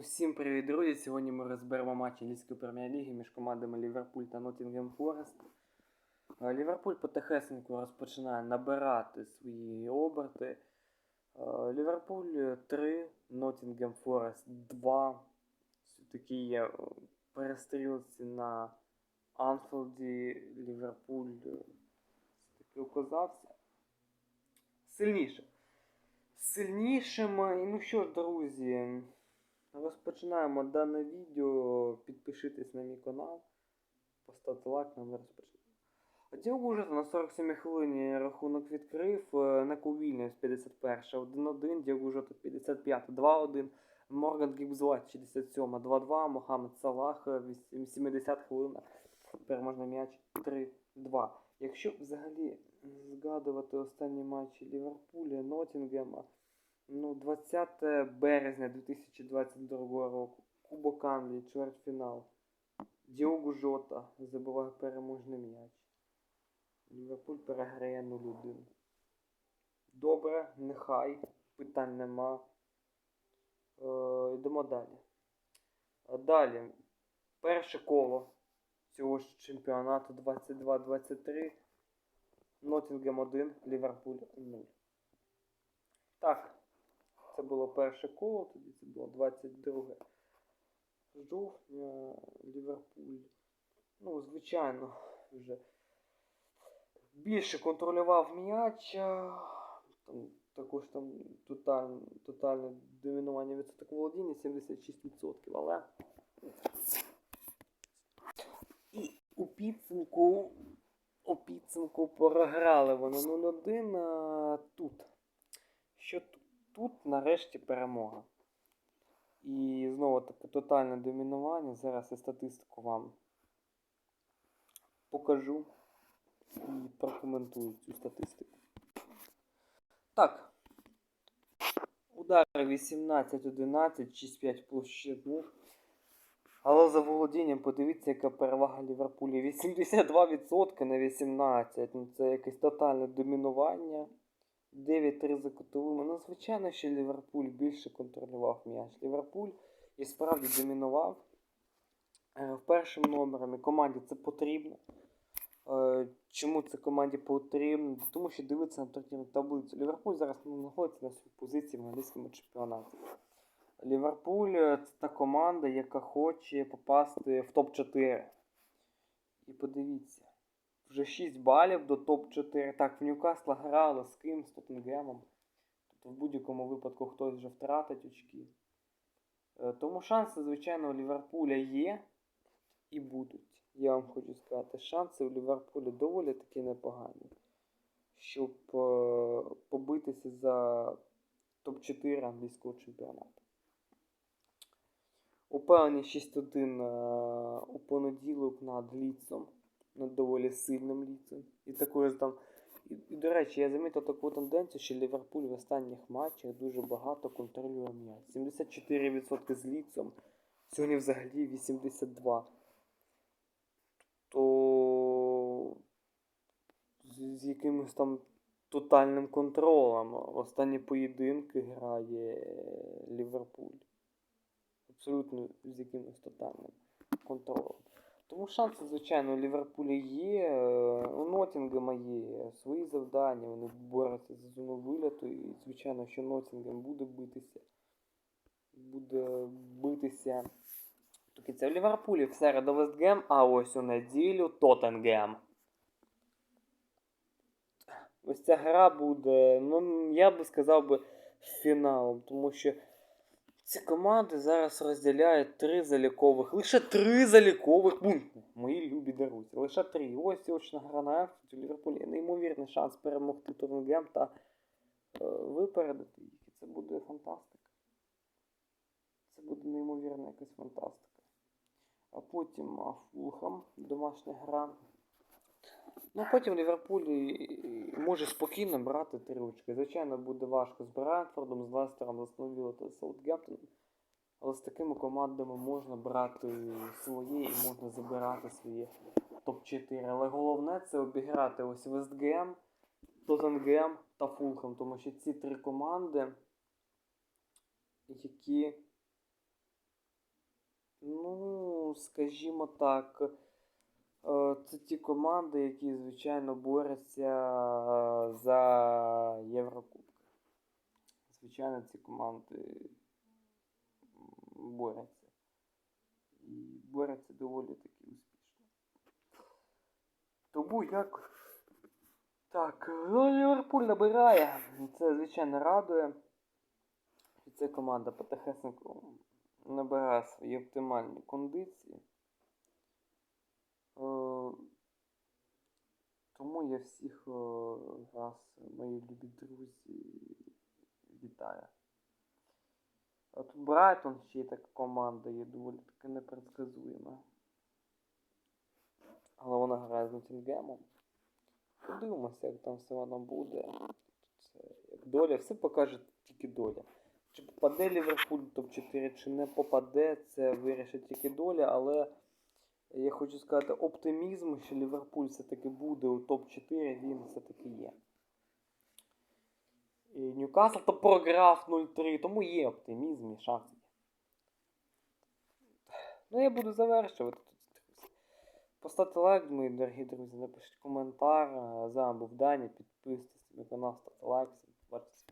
Усім привіт, друзі! Сьогодні ми розберемо матч Англійської прем'єр-ліги між командами Ліверпуль та Ноттінгем Форест. Ліверпуль потихесеньку розпочинає набирати свої оберти. Е, Ліверпуль 3, Ноттінгем Форест 2. Все-таки є е, перестрілці на Анфілді. Ліверпуль е, все-таки оказався сильніше. Сильнішим. Ну що ж, друзі, розпочинаємо дане відео. Підпишитесь на мій канал, поставте лайк, нам розпочнемо. Діогу вже на 47 хвилині рахунок відкрив. е, Неко 51, 1-1, Діогу Жота 55, 2-1, Морган Гібзлайт 67, 2-2, Мохамед Салах е, вісім- 70 хвилина. Переможний м'яч 3-2. Якщо взагалі згадувати останні матчі Ліверпуля, Ноттінгема, ну, 20 березня 2022 року, Кубок Англії, чвертьфінал. Діогу Жота забиває переможний м'яч. Ліверпуль переграє 0-1. Добре, нехай, питань нема. Е, йдемо далі. Далі. Перше коло цього ж чемпіонату 22-23. Ноттінгем 1, Ліверпуль 0. Так, це було перше коло, тоді це було 22 жовтня, Ліверпуль. Ну, звичайно, вже більше контролював м'яч. Там, також там тоталь, тотальне домінування відсоток володіння 76%, але і у підсумку у підсумку програли вони 0-1 а, тут. Що тут? Тут нарешті перемога. І знову таке тотальне домінування. Зараз я статистику вам покажу і прокоментую цю статистику. Так. Удари 18-11, 6-5 плюс 6 але за володінням подивіться, яка перевага Ліверпулі. 82% на 18. Ну це якесь тотальне домінування. 9-3 за кутовими. Ну, звичайно, що Ліверпуль більше контролював м'яч. Ліверпуль і справді домінував. Е, В першому номером команді це потрібно. Е, Чому це команді потрібно? Тому що дивиться на турнірну таблицю. Ліверпуль зараз ну, знаходиться на своїй позиції в англійському чемпіонаті. Ліверпуль е, це та команда, яка хоче попасти в топ-4. І подивіться, вже 6 балів до топ-4. Так, в Ньюкасла грали з ким? З Тоттенгемом. Тобто в будь-якому випадку хтось вже втратить очки. Е, Тому шанси, звичайно, у Ліверпуля є і будуть. Я вам хочу сказати, шанси у Ліверпуля доволі таки непогані, щоб е, побитися за топ-4 англійського чемпіонату. Упевнені 6-1 е, у понеділок над Ліцом, над доволі сильним Ліцем. І такою там. І, і, до речі, я замітив таку тенденцію, що Ліверпуль в останніх матчах дуже багато контролює м'яч. 74% з Ліцом. Сьогодні взагалі 82%. То з, з якимось там тотальним контролем. Останні поєдинки грає Ліверпуль абсолютно з якимось тотальним контролем. Тому шанси, звичайно, у Ліверпуля є, е, у Нотінгема є свої завдання, вони борються за зону виліту, і, звичайно, що Нотінгем буде битися. Буде битися. Тільки це в Ліверпулі в середу Вестгем, а ось у неділю Тоттенгем. Ось ця гра буде, ну, я би сказав би, фіналом, тому що ці команди зараз розділяють три залікових. Лише три залікових пункти. Мої любі даруйте. Лише три. Ось очна гра на у Ліверпулі. Неймовірний шанс перемогти Тоттенгем та е, випередити їх. Це буде фантастика. Це буде неймовірна якась фантастика. А потім Фулхам, домашня гра. Ну, потім Ліверпуль може спокійно брати три очки. Звичайно, буде важко з Брентфордом, з Лестером, з Астон та Саутгемптоном. Але з такими командами можна брати своє і можна забирати свої топ-4. Але головне це обіграти ось Вестгем, Тоттенгем та Фулхем, тому що ці три команди, які ну, скажімо так, це ті команди, які, звичайно, борються е, за Єврокубки. Звичайно, ці команди борються. І борються доволі таки успішно. Тому як. Так, ну, Ліверпуль набирає. Це, звичайно, радує. І ця команда потихесеньку набирає свої оптимальні кондиції. Е, Тому я всіх е, вас, мої любі друзі, вітаю. А тут Брайтон ще є така команда, є доволі таки непредсказуєма. Але вона грає з Нотінгемом. Подивимося, як там все воно буде. Це як доля, все покаже тільки доля. Чи попаде Ліверпуль в топ-4, чи не попаде, це вирішить тільки доля, але я хочу сказати, оптимізм, що Ліверпуль все-таки буде у топ-4, він все-таки є. І Ньюкасл то програв 0-3, тому є оптимізм і шанс. Ну, я буду завершувати тут. Поставте лайк, мої дорогі друзі, напишіть коментар. З вами був Даня, підписуйтесь на канал, ставте лайк, побачимось.